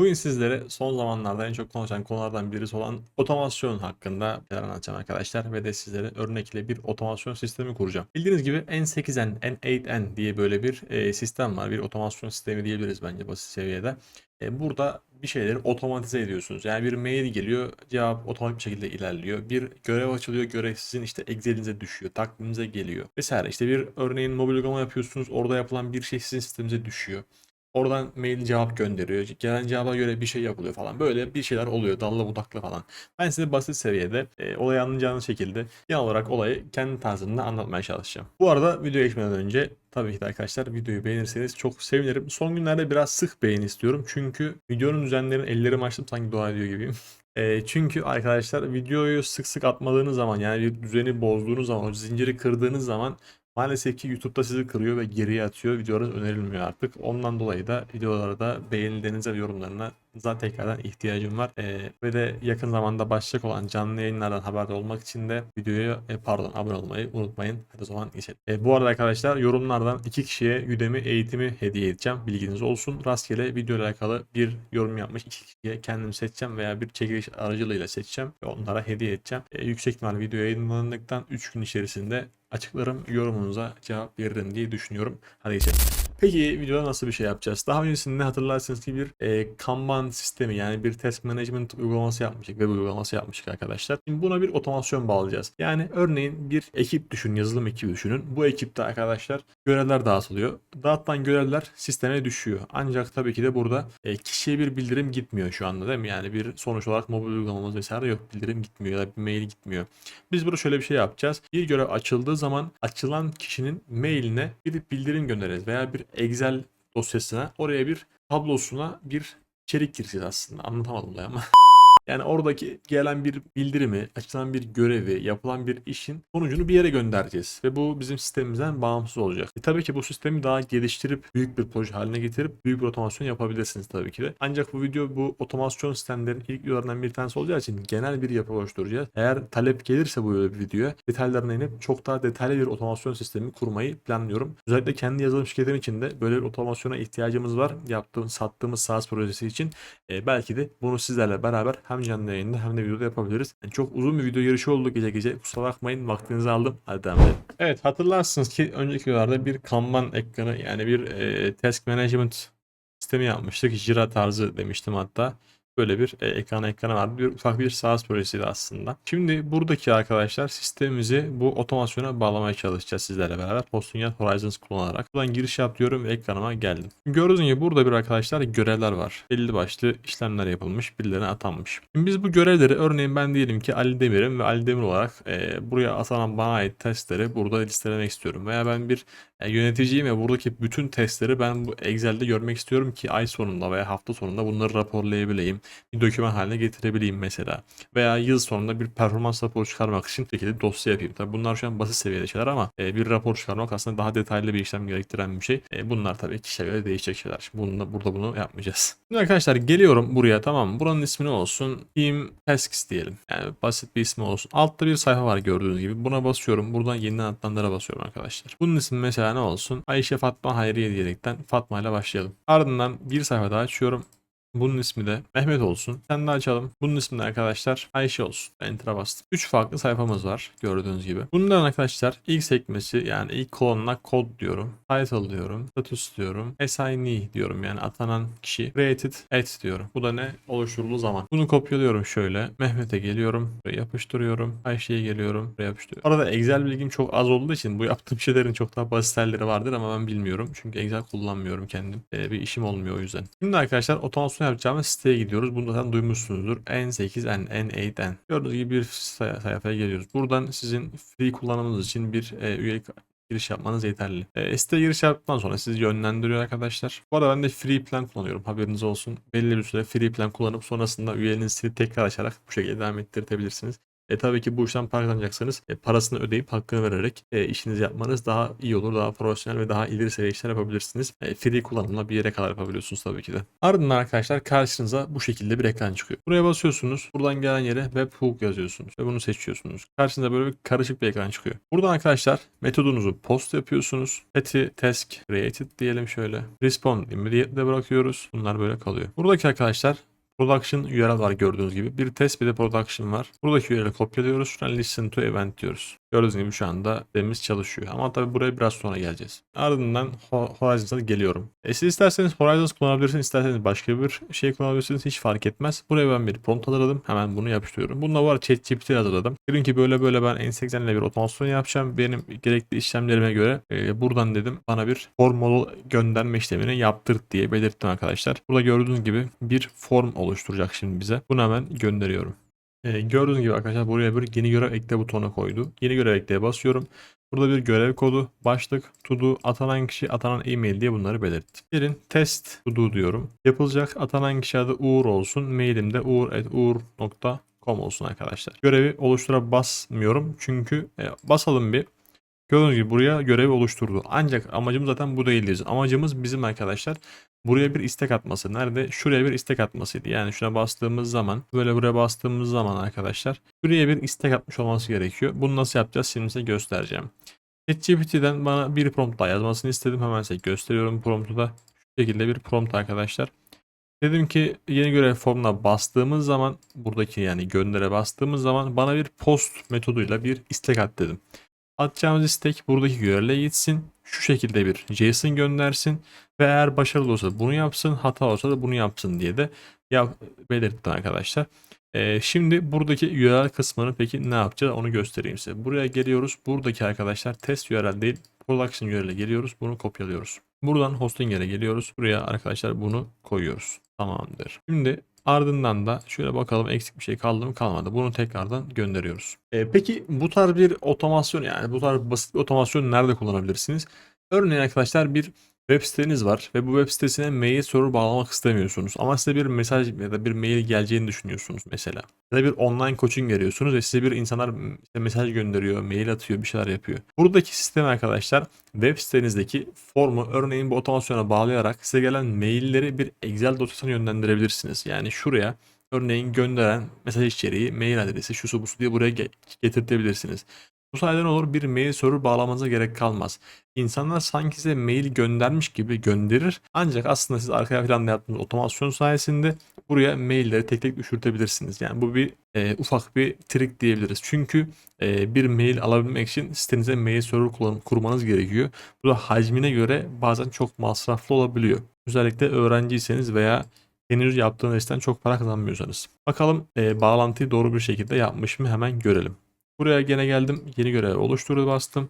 Bugün sizlere son zamanlarda en çok konuşan konulardan birisi olan otomasyon hakkında şeyler anlatacağım arkadaşlar ve de sizlere örnekle bir otomasyon sistemi kuracağım. Bildiğiniz gibi N8N, N8N diye böyle bir e, sistem var. Bir otomasyon sistemi diyebiliriz bence basit seviyede. E, burada bir şeyleri otomatize ediyorsunuz. Yani bir mail geliyor, cevap otomatik bir şekilde ilerliyor. Bir görev açılıyor, görev sizin işte Excel'inize düşüyor, takviminize geliyor. Vesaire işte bir örneğin mobil uygulama yapıyorsunuz, orada yapılan bir şey sizin sisteminize düşüyor. Oradan mail cevap gönderiyor. Gelen cevaba göre bir şey yapılıyor falan. Böyle bir şeyler oluyor. Dallı budaklı falan. Ben size basit seviyede e, olayı anlayacağınız şekilde genel olarak olayı kendi tarzımda anlatmaya çalışacağım. Bu arada videoya geçmeden önce tabii ki de arkadaşlar videoyu beğenirseniz çok sevinirim. Son günlerde biraz sık beğeni istiyorum. Çünkü videonun düzenlerini ellerimi açtım sanki dua ediyor gibiyim. E, çünkü arkadaşlar videoyu sık sık atmadığınız zaman yani bir düzeni bozduğunuz zaman o zinciri kırdığınız zaman Maalesef ki YouTube'da sizi kırıyor ve geriye atıyor. Videolarınız önerilmiyor artık. Ondan dolayı da videolarda beğenilerinize ve yorumlarına zaten tekrardan ihtiyacım var. Ee, ve de yakın zamanda başlayacak olan canlı yayınlardan haberdar olmak için de videoya e, pardon abone olmayı unutmayın. Hadi o zaman geçelim. E, bu arada arkadaşlar yorumlardan iki kişiye Udemy eğitimi hediye edeceğim. Bilginiz olsun. Rastgele video ile alakalı bir yorum yapmış iki kişiye kendim seçeceğim veya bir çekiliş aracılığıyla seçeceğim ve onlara hediye edeceğim. E, yüksek ihtimal video yayınlandıktan 3 gün içerisinde açıklarım yorumunuza cevap veririm diye düşünüyorum. Hadi geçelim. Peki videoda nasıl bir şey yapacağız? Daha öncesinde hatırlarsınız ki bir e, Kanban sistemi yani bir test management uygulaması yapmıştık. Web uygulaması yapmıştık arkadaşlar. Şimdi buna bir otomasyon bağlayacağız. Yani örneğin bir ekip düşünün, yazılım ekibi düşünün. Bu ekipte arkadaşlar görevler dağıtılıyor. Dağıtılan görevler sisteme düşüyor. Ancak tabii ki de burada e, kişiye bir bildirim gitmiyor şu anda değil mi? Yani bir sonuç olarak mobil uygulamamız vesaire yok. Bildirim gitmiyor ya da bir mail gitmiyor. Biz burada şöyle bir şey yapacağız. Bir görev açıldığı zaman açılan kişinin mailine bir bildirim göndereceğiz veya bir Excel dosyasına oraya bir tablosuna bir içerik gireceğiz aslında. Anlatamadım da ama. Yani oradaki gelen bir bildirimi, açılan bir görevi, yapılan bir işin sonucunu bir yere göndereceğiz. Ve bu bizim sistemimizden bağımsız olacak. E tabii ki bu sistemi daha geliştirip büyük bir proje haline getirip büyük bir otomasyon yapabilirsiniz tabii ki de. Ancak bu video bu otomasyon sistemlerin ilk videolarından bir tanesi olacağı için genel bir yapı oluşturacağız. Eğer talep gelirse bu böyle bir videoya detaylarına inip çok daha detaylı bir otomasyon sistemi kurmayı planlıyorum. Özellikle kendi yazılım şirketim için de böyle bir otomasyona ihtiyacımız var. Yaptığımız, sattığımız SaaS projesi için. E, belki de bunu sizlerle beraber hem canlı yayında hem de videoda yapabiliriz. Yani çok uzun bir video yarışı oldu gece gece. Kusura bakmayın vaktinizi aldım. Hadi devam edelim. Evet hatırlarsınız ki önceki videolarda bir Kanban ekranı yani bir e, task management sistemi yapmıştık. Jira tarzı demiştim hatta. Böyle bir e, ekran ekrana vardı. Bir ufak bir SaaS projesiydi aslında. Şimdi buradaki arkadaşlar sistemimizi bu otomasyona bağlamaya çalışacağız sizlerle beraber. Postingen Horizons kullanarak. Buradan giriş yap diyorum ve ekranıma geldim. Gördüğünüz gibi burada bir arkadaşlar görevler var. Belli başlı işlemler yapılmış. Birilerine atanmış. Şimdi biz bu görevleri örneğin ben diyelim ki Ali Demir'im ve Ali Demir olarak e, buraya atanan bana ait testleri burada listelemek istiyorum. Veya ben bir e, yöneticiyim ve buradaki bütün testleri ben bu Excel'de görmek istiyorum ki ay sonunda veya hafta sonunda bunları raporlayabileyim. Bir doküman haline getirebileyim mesela. Veya yıl sonunda bir performans raporu çıkarmak için şekilde dosya yapayım. Tabii bunlar şu an basit seviyede şeyler ama e, bir rapor çıkarmak aslında daha detaylı bir işlem gerektiren bir şey. E, bunlar tabii kişiye göre değişecek şeyler. Bununla, burada bunu yapmayacağız. Şimdi arkadaşlar geliyorum buraya tamam mı? Buranın ismi ne olsun? Team Tasks diyelim. Yani basit bir ismi olsun. Altta bir sayfa var gördüğünüz gibi. Buna basıyorum. Buradan yeniden atlanlara basıyorum arkadaşlar. Bunun ismi mesela ne olsun? Ayşe Fatma Hayriye diyerekten Fatma ile başlayalım. Ardından bir sayfa daha açıyorum. Bunun ismi de Mehmet olsun. Sen de açalım. Bunun ismi de arkadaşlar Ayşe olsun. Enter'a bastım. 3 farklı sayfamız var gördüğünüz gibi. Bunların arkadaşlar ilk sekmesi yani ilk kolonuna kod diyorum. Title diyorum. Status diyorum. Assignee diyorum yani atanan kişi. Created at diyorum. Bu da ne? Oluşturulu zaman. Bunu kopyalıyorum şöyle. Mehmet'e geliyorum. Buraya yapıştırıyorum. Ayşe'ye geliyorum. Buraya yapıştırıyorum. Arada Excel bilgim çok az olduğu için bu yaptığım şeylerin çok daha basit vardır ama ben bilmiyorum. Çünkü Excel kullanmıyorum kendim. Ee, bir işim olmuyor o yüzden. Şimdi arkadaşlar otomasyon yapacağımız siteye gidiyoruz. Bunu zaten duymuşsunuzdur. N8N, N8N. Gördüğünüz gibi bir say- sayfaya geliyoruz. Buradan sizin free kullanımınız için bir e, üyelik giriş yapmanız yeterli. E, siteye giriş yaptıktan sonra sizi yönlendiriyor arkadaşlar. Bu arada ben de free plan kullanıyorum. Haberiniz olsun. Belli bir süre free plan kullanıp sonrasında üyeliğinizi tekrar açarak bu şekilde devam ettirebilirsiniz. E tabii ki bu işten para kazanacaksanız e, parasını ödeyip hakkını vererek e, işinizi yapmanız daha iyi olur. Daha profesyonel ve daha ileri seviye işler yapabilirsiniz. E, free kullanımla bir yere kadar yapabiliyorsunuz tabii ki de. Ardından arkadaşlar karşınıza bu şekilde bir ekran çıkıyor. Buraya basıyorsunuz. Buradan gelen yere webhook yazıyorsunuz ve bunu seçiyorsunuz. Karşınıza böyle bir karışık bir ekran çıkıyor. Buradan arkadaşlar metodunuzu post yapıyorsunuz. Petty task created diyelim şöyle. Respond immediately bırakıyoruz. Bunlar böyle kalıyor. Buradaki arkadaşlar Production URL var gördüğünüz gibi. Bir test bir de production var. Buradaki URL'i kopyalıyoruz. Listen to event diyoruz. Gördüğünüz gibi şu anda demimiz çalışıyor. Ama tabii buraya biraz sonra geleceğiz. Ardından Ho- Horizons'a geliyorum. E siz isterseniz Horizons kullanabilirsiniz. isterseniz başka bir şey kullanabilirsiniz. Hiç fark etmez. Buraya ben bir prompt hazırladım. Hemen bunu yapıştırıyorum. Bununla var ChatGPT hazırladım. Dedim ki böyle böyle ben N80 ile bir otomasyon yapacağım. Benim gerekli işlemlerime göre e, buradan dedim bana bir form model gönderme işlemini yaptırt diye belirttim arkadaşlar. Burada gördüğünüz gibi bir form oluşturacak şimdi bize. Bunu hemen gönderiyorum. Ee, gördüğünüz gibi arkadaşlar buraya bir yeni görev ekle butonu koydu. Yeni görev ekleye basıyorum. Burada bir görev kodu, başlık, to do, atanan kişi, atanan e-mail diye bunları belirtti. Gelin test to do diyorum. Yapılacak atanan kişi adı Uğur olsun. Mailim de uğur.uğur.com olsun arkadaşlar. Görevi oluştura basmıyorum. Çünkü e, basalım bir. Gördüğünüz gibi buraya görevi oluşturdu. Ancak amacımız zaten bu değildi. Amacımız bizim arkadaşlar buraya bir istek atması. Nerede? Şuraya bir istek atmasıydı. Yani şuna bastığımız zaman böyle buraya bastığımız zaman arkadaşlar buraya bir istek atmış olması gerekiyor. Bunu nasıl yapacağız şimdi size göstereceğim. ChatGPT'den bana bir prompt daha yazmasını istedim. Hemen size gösteriyorum promptu da. Şu şekilde bir prompt arkadaşlar. Dedim ki yeni görev formuna bastığımız zaman buradaki yani göndere bastığımız zaman bana bir post metoduyla bir istek at dedim. Atacağımız istek buradaki görevle gitsin. Şu şekilde bir JSON göndersin ve eğer başarılı olsa bunu yapsın, hata olsa da bunu yapsın diye de ya belirttim arkadaşlar. Ee, şimdi buradaki URL kısmını peki ne yapacağız onu göstereyim size. Buraya geliyoruz. Buradaki arkadaşlar test URL değil production URL'e geliyoruz. Bunu kopyalıyoruz. Buradan hosting'e geliyoruz. Buraya arkadaşlar bunu koyuyoruz. Tamamdır. Şimdi Ardından da şöyle bakalım eksik bir şey kaldı mı kalmadı. Bunu tekrardan gönderiyoruz. E, peki bu tarz bir otomasyon yani bu tarz basit bir otomasyon nerede kullanabilirsiniz? Örneğin arkadaşlar bir web siteniz var ve bu web sitesine mail server bağlamak istemiyorsunuz. Ama size bir mesaj ya da bir mail geleceğini düşünüyorsunuz mesela. Ya da bir online coaching veriyorsunuz ve size bir insanlar işte mesaj gönderiyor, mail atıyor, bir şeyler yapıyor. Buradaki sistem arkadaşlar web sitenizdeki formu örneğin bu otomasyona bağlayarak size gelen mailleri bir Excel dosyasına yönlendirebilirsiniz. Yani şuraya örneğin gönderen mesaj içeriği, mail adresi, şusu busu diye buraya ge- getirtebilirsiniz. Bu sayede ne olur? Bir mail server bağlamanıza gerek kalmaz. İnsanlar sanki size mail göndermiş gibi gönderir. Ancak aslında siz arka planda yaptığınız otomasyon sayesinde buraya mailleri tek tek düşürtebilirsiniz. Yani bu bir e, ufak bir trik diyebiliriz. Çünkü e, bir mail alabilmek için sitenize mail server kullan- kurmanız gerekiyor. Bu da hacmine göre bazen çok masraflı olabiliyor. Özellikle öğrenciyseniz veya henüz yaptığınız işten çok para kazanmıyorsanız. Bakalım e, bağlantıyı doğru bir şekilde yapmış mı hemen görelim. Buraya gene geldim. Yeni görev oluştur bastım.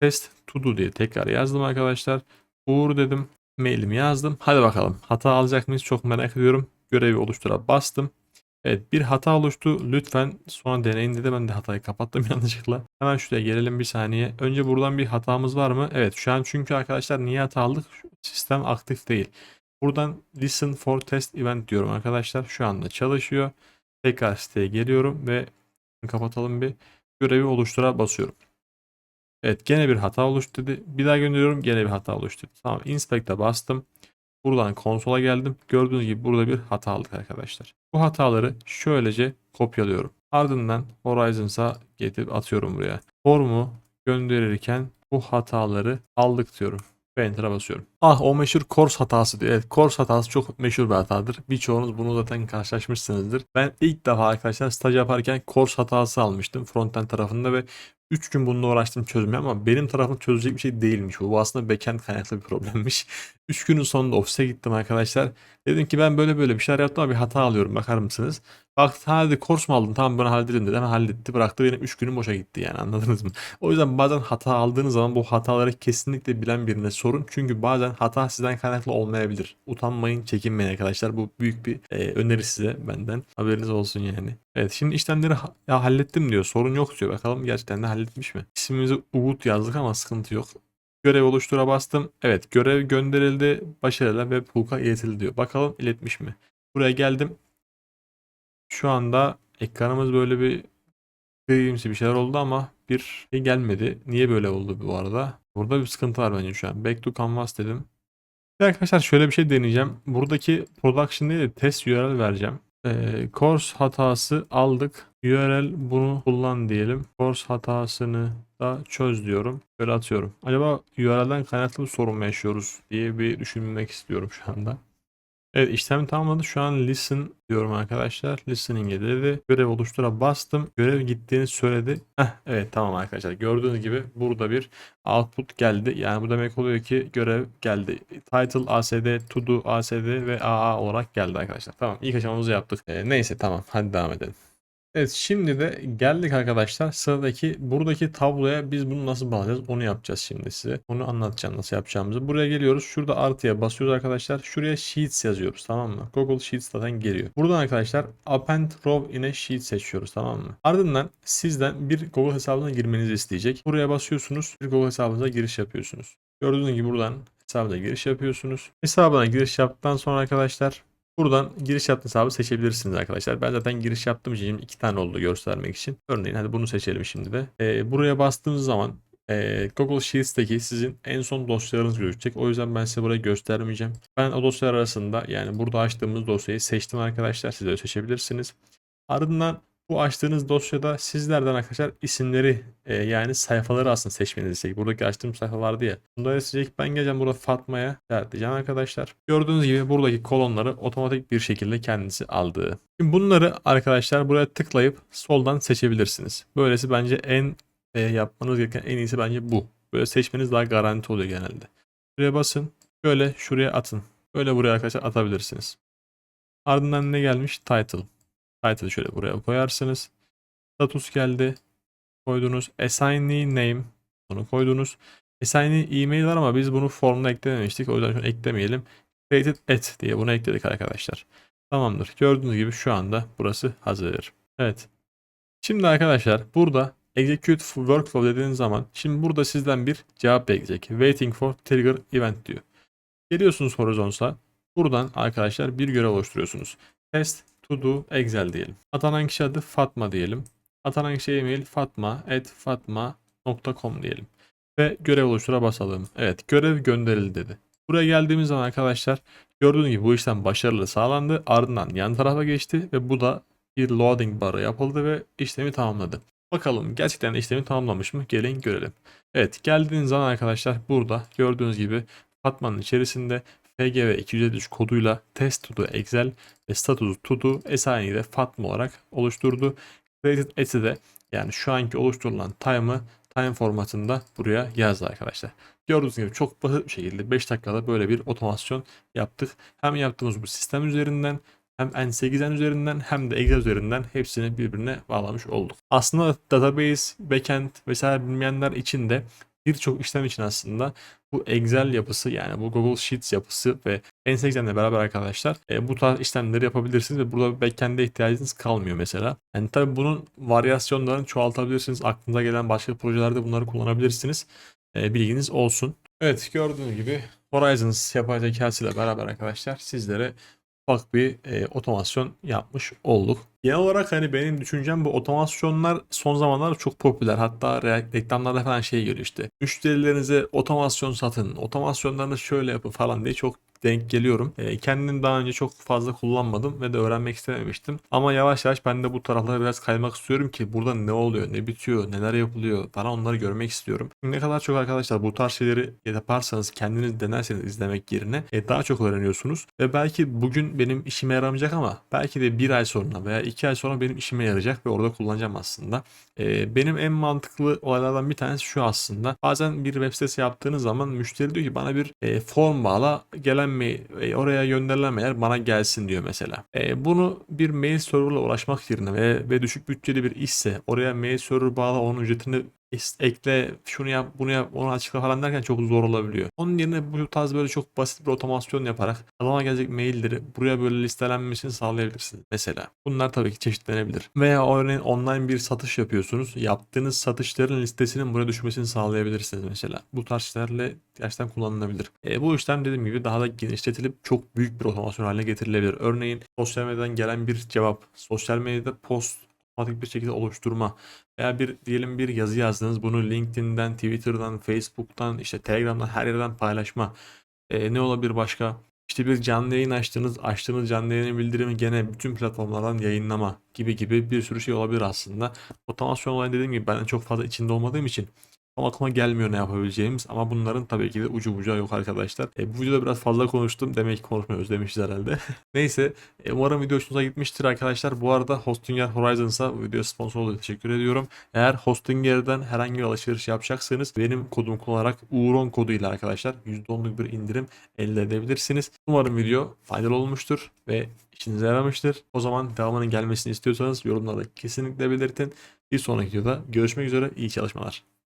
Test to do diye tekrar yazdım arkadaşlar. Uğur dedim. Mailimi yazdım. Hadi bakalım. Hata alacak mıyız? Çok merak ediyorum. Görevi oluştura bastım. Evet bir hata oluştu. Lütfen sonra deneyin dedi. Ben de hatayı kapattım yanlışlıkla. Hemen şuraya gelelim bir saniye. Önce buradan bir hatamız var mı? Evet şu an çünkü arkadaşlar niye hata aldık? Sistem aktif değil. Buradan listen for test event diyorum arkadaşlar. Şu anda çalışıyor. Tekrar siteye geliyorum ve kapatalım bir görevi oluştura basıyorum. Evet gene bir hata oluştu dedi. Bir daha gönderiyorum gene bir hata oluştu. Tamam inspect'e bastım. Buradan konsola geldim. Gördüğünüz gibi burada bir hata aldık arkadaşlar. Bu hataları şöylece kopyalıyorum. Ardından Horizons'a getirip atıyorum buraya. Formu gönderirken bu hataları aldık diyorum. Ve Enter'a basıyorum. Ah o meşhur Kors hatası diyor. Evet Kors hatası çok meşhur bir hatadır. Birçoğunuz bunu zaten karşılaşmışsınızdır. Ben ilk defa arkadaşlar staj yaparken Kors hatası almıştım frontend tarafında ve 3 gün bununla uğraştım çözmeye ama benim tarafım çözecek bir şey değilmiş. Bu aslında backend kaynaklı bir problemmiş. 3 günün sonunda ofise gittim arkadaşlar. Dedim ki ben böyle böyle bir şeyler yaptım ama bir hata alıyorum bakar mısınız? Baktı hadi kors mu aldın tamam bunu halledelim dedi. Hemen halletti bıraktı benim 3 günüm boşa gitti yani anladınız mı? O yüzden bazen hata aldığınız zaman bu hataları kesinlikle bilen birine sorun. Çünkü bazen hata sizden kaynaklı olmayabilir. Utanmayın çekinmeyin arkadaşlar. Bu büyük bir e, öneri size benden. Haberiniz olsun yani. Evet şimdi işlemleri ha- ya hallettim diyor. Sorun yok diyor. Bakalım gerçekten de halletmiş mi? İsmimizi Uğut yazdık ama sıkıntı yok. Görev oluştura bastım. Evet görev gönderildi. Başarıyla webhook'a iletildi diyor. Bakalım iletmiş mi? Buraya geldim. Şu anda ekranımız böyle bir grimsi bir şeyler oldu ama bir şey gelmedi. Niye böyle oldu bu arada? Burada bir sıkıntı var bence şu an. Back to canvas dedim. Bir arkadaşlar şöyle bir şey deneyeceğim. Buradaki production değil de test URL vereceğim. Ee, course hatası aldık. URL bunu kullan diyelim. Course hatasını da çöz diyorum. Böyle atıyorum. Acaba URL'den kaynaklı bir sorun mu yaşıyoruz diye bir düşünmek istiyorum şu anda. Evet işlem tamamladı. Şu an listen diyorum arkadaşlar. Listening'e dedi. Görev oluştura bastım. Görev gittiğini söyledi. Heh, evet tamam arkadaşlar. Gördüğünüz gibi burada bir output geldi. Yani bu demek oluyor ki görev geldi. Title ASD, to do ASD ve AA olarak geldi arkadaşlar. Tamam ilk aşamamızı yaptık. Ee, neyse tamam hadi devam edelim. Evet şimdi de geldik arkadaşlar sıradaki buradaki tabloya biz bunu nasıl bağlayacağız onu yapacağız şimdi size. Onu anlatacağım nasıl yapacağımızı. Buraya geliyoruz. Şurada artıya basıyoruz arkadaşlar. Şuraya Sheets yazıyoruz tamam mı? Google Sheets zaten geliyor. Buradan arkadaşlar Append Row in a Sheet seçiyoruz tamam mı? Ardından sizden bir Google hesabına girmenizi isteyecek. Buraya basıyorsunuz. Bir Google hesabınıza giriş yapıyorsunuz. Gördüğünüz gibi buradan hesabına giriş yapıyorsunuz. Hesabına giriş yaptıktan sonra arkadaşlar Buradan giriş yaptığınız hesabı seçebilirsiniz arkadaşlar. Ben zaten giriş yaptığım için iki tane oldu göstermek için. Örneğin hadi bunu seçelim şimdi de. Ee, buraya bastığınız zaman e, Google Sheets'teki sizin en son dosyalarınız gözükecek. O yüzden ben size burayı göstermeyeceğim. Ben o dosyalar arasında yani burada açtığımız dosyayı seçtim arkadaşlar. Siz de seçebilirsiniz. Ardından bu açtığınız dosyada sizlerden arkadaşlar isimleri e, yani sayfaları aslında seçmenizi isteyecek. Buradaki açtığım sayfa vardı ya. Bunda isteyecek. Ben geleceğim burada Fatma'ya işaretleyeceğim arkadaşlar. Gördüğünüz gibi buradaki kolonları otomatik bir şekilde kendisi aldığı. Şimdi bunları arkadaşlar buraya tıklayıp soldan seçebilirsiniz. Böylesi bence en e, yapmanız gereken en iyisi bence bu. Böyle seçmeniz daha garanti oluyor genelde. Şuraya basın. Böyle şuraya atın. Böyle buraya arkadaşlar atabilirsiniz. Ardından ne gelmiş? Title. Title'ı şöyle buraya koyarsınız. Status geldi. Koydunuz. Assignee name. Bunu koydunuz. Assignee email var ama biz bunu formuna eklememiştik. O yüzden şu an eklemeyelim. Created at diye bunu ekledik arkadaşlar. Tamamdır. Gördüğünüz gibi şu anda burası hazır. Evet. Şimdi arkadaşlar burada execute workflow dediğiniz zaman şimdi burada sizden bir cevap bekleyecek. Waiting for trigger event diyor. Geliyorsunuz Horizons'a. Buradan arkadaşlar bir görev oluşturuyorsunuz. Test to do Excel diyelim. Atanan kişi adı Fatma diyelim. Atanan kişi e-mail fatma at fatma.com diyelim. Ve görev oluştura basalım. Evet görev gönderildi dedi. Buraya geldiğimiz zaman arkadaşlar gördüğünüz gibi bu işlem başarılı sağlandı. Ardından yan tarafa geçti ve bu da bir loading barı yapıldı ve işlemi tamamladı. Bakalım gerçekten işlemi tamamlamış mı? Gelin görelim. Evet geldiğiniz zaman arkadaşlar burada gördüğünüz gibi Fatma'nın içerisinde FGV 253 koduyla test to do Excel ve status to do Assignee'yi de Fatma olarak oluşturdu. Created At'i de yani şu anki oluşturulan time'ı time formatında buraya yazdı arkadaşlar. Gördüğünüz gibi çok basit bir şekilde 5 dakikada böyle bir otomasyon yaptık. Hem yaptığımız bu sistem üzerinden hem N8N üzerinden hem de Excel üzerinden hepsini birbirine bağlamış olduk. Aslında database, backend vesaire bilmeyenler için de birçok işlem için aslında bu Excel yapısı yani bu Google Sheets yapısı ve N8N ile beraber arkadaşlar e, bu tarz işlemleri yapabilirsiniz ve burada backend'e ihtiyacınız kalmıyor mesela. Yani tabi bunun varyasyonlarını çoğaltabilirsiniz. Aklınıza gelen başka projelerde bunları kullanabilirsiniz. E, bilginiz olsun. Evet gördüğünüz gibi Horizons yapay zekası ile beraber arkadaşlar sizlere ufak bir e, otomasyon yapmış olduk. Genel olarak hani benim düşüncem bu otomasyonlar son zamanlarda çok popüler. Hatta re- reklamlarda falan şey geliyor işte. Müşterilerinize otomasyon satın, otomasyonlarını şöyle yapın falan diye çok denk geliyorum. E, kendim daha önce çok fazla kullanmadım ve de öğrenmek istememiştim. Ama yavaş yavaş ben de bu taraflara biraz kaymak istiyorum ki burada ne oluyor, ne bitiyor, neler yapılıyor falan onları görmek istiyorum. Ne kadar çok arkadaşlar bu tarz şeyleri yaparsanız kendiniz denerseniz izlemek yerine e, daha çok öğreniyorsunuz. Ve belki bugün benim işime yaramayacak ama belki de bir ay sonra veya iki ay sonra benim işime yarayacak ve orada kullanacağım aslında. E, benim en mantıklı olaylardan bir tanesi şu aslında. Bazen bir web sitesi yaptığınız zaman müşteri diyor ki bana bir e, form bağla gelen mail e, oraya gönderilen mail bana gelsin diyor mesela. E, bunu bir mail serverla uğraşmak yerine ve, ve düşük bütçeli bir işse oraya mail server bağla onun ücretini ekle şunu yap bunu yap onu açıkla falan derken çok zor olabiliyor. Onun yerine bu tarz böyle çok basit bir otomasyon yaparak adama gelecek mailleri buraya böyle listelenmesini sağlayabilirsiniz mesela. Bunlar tabii ki çeşitlenebilir. Veya örneğin online bir satış yapıyorsunuz. Yaptığınız satışların listesinin buraya düşmesini sağlayabilirsiniz mesela. Bu tarz şeylerle gerçekten kullanılabilir. E, bu işlem dediğim gibi daha da genişletilip çok büyük bir otomasyon haline getirilebilir. Örneğin sosyal medyadan gelen bir cevap, sosyal medyada post otomatik bir şekilde oluşturma veya bir diyelim bir yazı yazdınız bunu LinkedIn'den, Twitter'dan, Facebook'tan, işte Telegram'dan her yerden paylaşma. E, ne olabilir başka? İşte bir canlı yayın açtınız, açtığınız canlı yayın bildirimi gene bütün platformlardan yayınlama gibi gibi bir sürü şey olabilir aslında. Otomasyon olayı dediğim gibi ben çok fazla içinde olmadığım için tam aklıma gelmiyor ne yapabileceğimiz ama bunların tabii ki de ucu bucağı yok arkadaşlar. E, bu videoda biraz fazla konuştum. Demek ki konuşmayı özlemişiz herhalde. Neyse e, umarım video hoşunuza gitmiştir arkadaşlar. Bu arada Hostinger Horizons'a video sponsor olduğu teşekkür ediyorum. Eğer Hostinger'den herhangi bir alışveriş yapacaksanız benim kodumu kullanarak Uğron koduyla arkadaşlar %10'luk bir indirim elde edebilirsiniz. Umarım video faydalı olmuştur ve işinize yaramıştır. O zaman devamının gelmesini istiyorsanız yorumlarda kesinlikle belirtin. Bir sonraki videoda görüşmek üzere. İyi çalışmalar.